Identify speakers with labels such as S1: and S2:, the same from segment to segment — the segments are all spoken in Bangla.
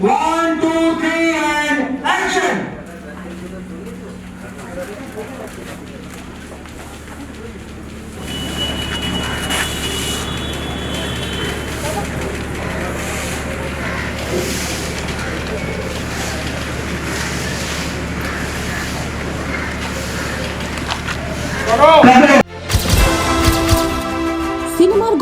S1: Wow!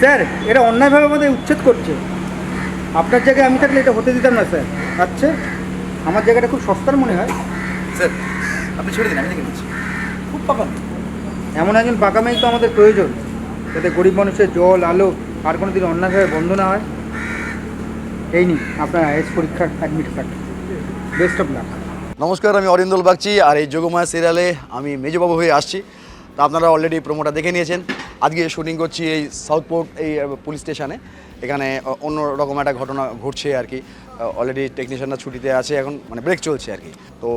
S2: স্যার এটা অন্যায়ভাবে আমাদের উচ্ছেদ করছে। আপনার জায়গায় আমি থাকলে এটা হতে দিতাম না স্যার। আচ্ছা আমার জায়গাটা খুব সস্তার মনে হয়।
S3: স্যার আপনি ছেড়ে দিন আমি দেখে নিচ্ছি। খুব পাকান।
S2: এমন একজন পাকা মেয়ে তো আমাদের প্রয়োজন যাতে গরিব মানুষের জল আলো আর কোনো দিন অন্যায়ভাবে বন্ধ না হয়। এই নিন আপনার আইএস পরীক্ষার admit card best of luck
S3: নমস্কার আমি অরিন্দল বাগচি আর এই যোগমায়া সিরিয়ালে আমি মেজবাবু হয়ে আসছি। তা আপনারা অলরেডি প্রোমোটা দেখে নিয়েছেন। আজকে শুটিং করছি এই সাউথপোর্ট এই পুলিশ স্টেশনে এখানে অন্য রকম একটা ঘটনা ঘটছে আর কি। অলরেডি টেকনিশিয়ানরা ছুটিতে আছে এখন মানে ব্রেক চলছে আর কি। তো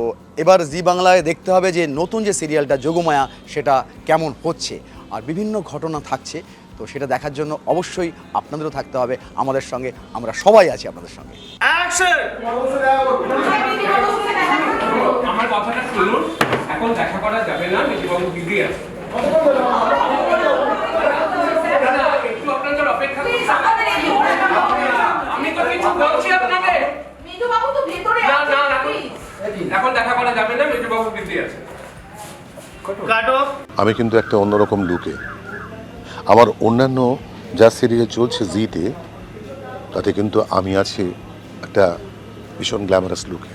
S3: এবার জি বাংলায় দেখতে হবে যে নতুন যে সিরিয়ালটা যোগমায়া সেটা কেমন হচ্ছে। আর বিভিন্ন ঘটনা থাকছে তো সেটা দেখার জন্য অবশ্যই আপনাদেরও থাকতে হবে। আমাদের সঙ্গে আমরা সবাই আছি আপনাদের সঙ্গে।
S4: আমার কথাটা শুনুন। এখন দেখা করা যাবে না মেজবাবু দিদি আছে। না, না, একটু আপনাদের অপেক্ষা আমি তো কিছু বলছি আপনাকে।
S5: মৃদুবাবু তো ভেতরে
S4: না না না। এখন দেখা করা যাবে না মেজবাবু দিদি আছে।
S6: আমি কিন্তু একটা অন্যরকম লুকে। আমার অন্যান্য যা সিরিয়াল চলছে জিতে তাতে কিন্তু আমি আছি একটা ভীষণ গ্ল্যামারাস লুকে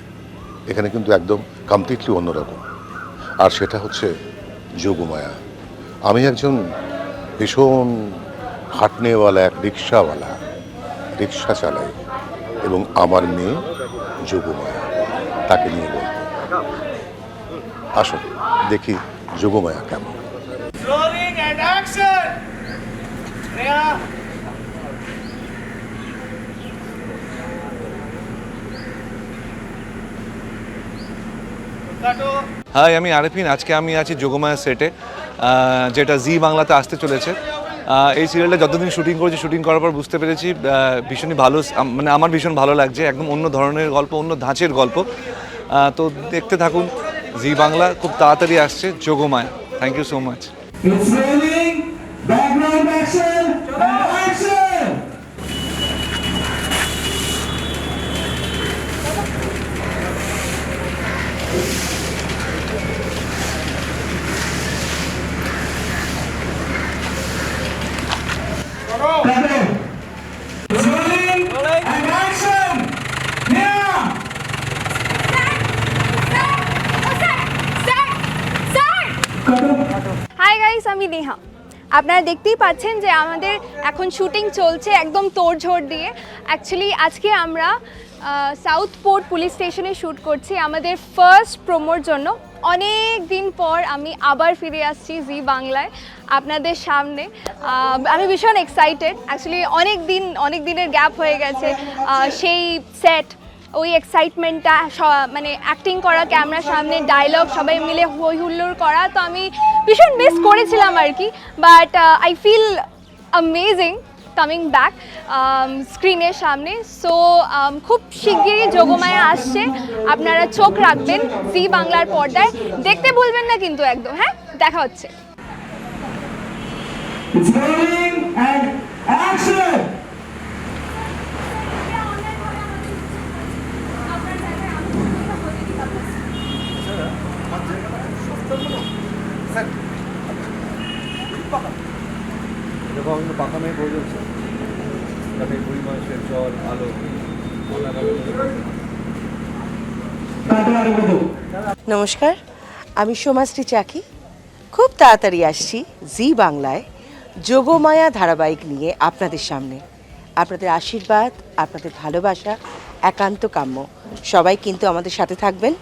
S6: এখানে কিন্তু একদম কমপ্লিটলি অন্যরকম। আর সেটা হচ্ছে যোগমায়া। আমি একজন ভীষণ খাটনেওয়ালা এক রিক্সাওয়ালা, রিক্সা চালাই এবং আমার মেয়ে যোগমায়া, তাকে নিয়ে বলব আসুন, দেখি যোগমায়া কেমন।
S7: হাই আমি আরেফিন। আজকে আমি আছি যোগমায়া সেটে যেটা জি বাংলাতে আসতে চলেছে। এই সিরিয়ালটা যতদিন শুটিং করেছি শুটিং করার পর বুঝতে পেরেছি ভীষণই ভালো মানে আমার ভীষণ ভালো লাগছে। একদম অন্য ধরনের গল্প অন্য ধাঁচের গল্প। তো দেখতে থাকুন। জি বাংলা খুব তাড়াতাড়ি আসছে Jogmaya. Thank you so much
S5: আমি নেহা। আপনারা দেখতেই পাচ্ছেন যে আমাদের এখন শুটিং চলছে একদম তোড়ঝোড় দিয়ে। অ্যাকচুয়ালি আজকে আমরা সাউথ পোর্ট পুলিশ স্টেশনে শ্যুট করছি আমাদের ফার্স্ট প্রোমোর জন্য। অনেক দিন পর আমি আবার ফিরে আসছি জি বাংলায় আপনাদের সামনে। আমি ভীষণ এক্সাইটেড অ্যাকচুয়ালি অনেক দিন, অনেক দিনের গ্যাপ হয়ে গেছে। সেই সেট ওই এক্সাইটমেন্টটা মানে অ্যাক্টিং করা ক্যামেরার সামনে ডায়লগ সবাই মিলে হই হুল্লোড় করা, তো আমি ভীষণ মিস করেছিলাম আর কি। But I feel amazing coming back স্ক্রিনের সামনে। সো খুব শিগগিরই যোগমায়া আসছে। আপনারা চোখ রাখবেন জি বাংলার পর্দায়। দেখতে ভুলবেন না কিন্তু একদম হ্যাঁ? দেখা হচ্ছে।
S8: পাকা মেয়ে জল, আলো
S9: নমস্কার, আমি সোমাশ্রী চাকি। খুব তাড়াতাড়ি আসছি জি বাংলায় যোগমায়া ধারাবাহিক নিয়ে আপনাদের সামনে। আপনাদের আশীর্বাদ, আপনাদের ভালোবাসা, একান্ত কাম্য। সবাই কিন্তু আমাদের সাথে থাকবেন,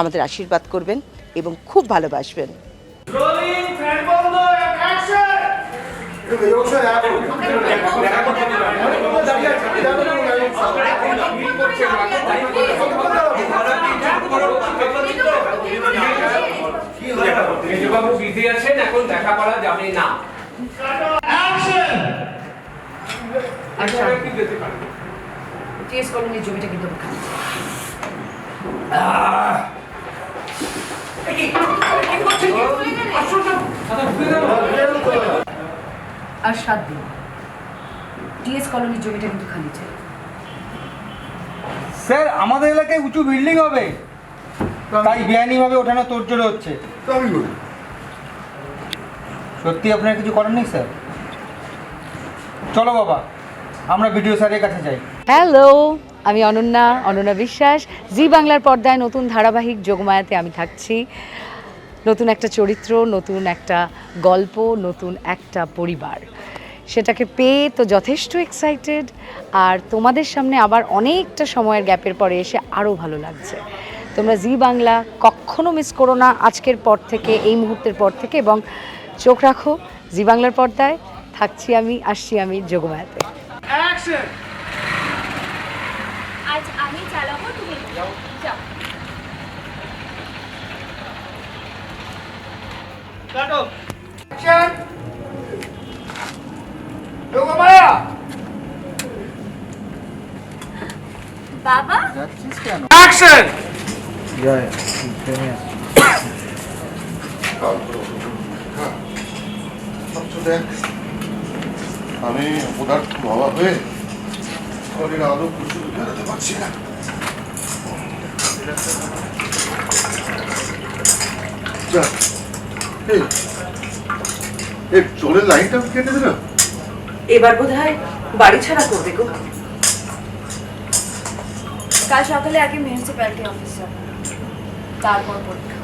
S9: আমাদের আশীর্বাদ করবেন এবং খুব ভালোবাসবেন।
S4: মেজবাবু বিজি আছেন এখন দেখা করা যাবে না আচ্ছা
S10: জমিটা কিন্তু
S4: আশ্চর্য আচ্ছা
S10: আর সাত দিন। টিএস কলোনির জমিটা কিন্তু খালি চাই।
S2: স্যার আমাদের এলাকায় উঁচু বিল্ডিং হবে। তাই বেআইনিভাবে ওঠানো তোড়জোড় হচ্ছে। সত্যি আপনার কিছু করেন নেই স্যার? চলো বাবা আমরা ভিডিও স্যারের কাছে যাই।
S10: হ্যালো আমি অনন্যা অনন্যা বিশ্বাস। জি বাংলার পর্দায় নতুন ধারাবাহিক যোগমায়াতে আমি থাকছি। নতুন একটা চরিত্র নতুন একটা গল্প নতুন একটা পরিবার। সেটাকে পেয়ে তো যথেষ্ট এক্সাইটেড আর তোমাদের সামনে আবার অনেকটা সময়ের গ্যাপের পরে এসে আরও ভালো লাগছে। তোমরা জি বাংলা কখনো মিস করো না আজকের পর থেকে এই মুহূর্তের পর থেকে এবং চোখ রাখো জি বাংলার পর্দায় থাকছি আমি আসছি আমি যোগমায়াতে।
S5: আজ আমি চালাবো তুমি
S4: কাটো। অ্যাকশন যোগমায়া
S5: বাবা?
S2: যাচ্ছিস কেন?
S4: অ্যাকশন
S2: জয় ট্রেনে আসছি
S6: ভাবছ দেখ আমি পদার্থ বাবা হয়ে শরীর আরও কিছু বেরোতে পারছি না। যা, জলের লাইনটা কেটে দিল
S9: এবার বোধ হয় বাড়ি ছাড়া করবে গো।
S10: কাল সকালে আগে মিউনিসিপ্যালিটি অফিস যাব। তারপর পরীক্ষা।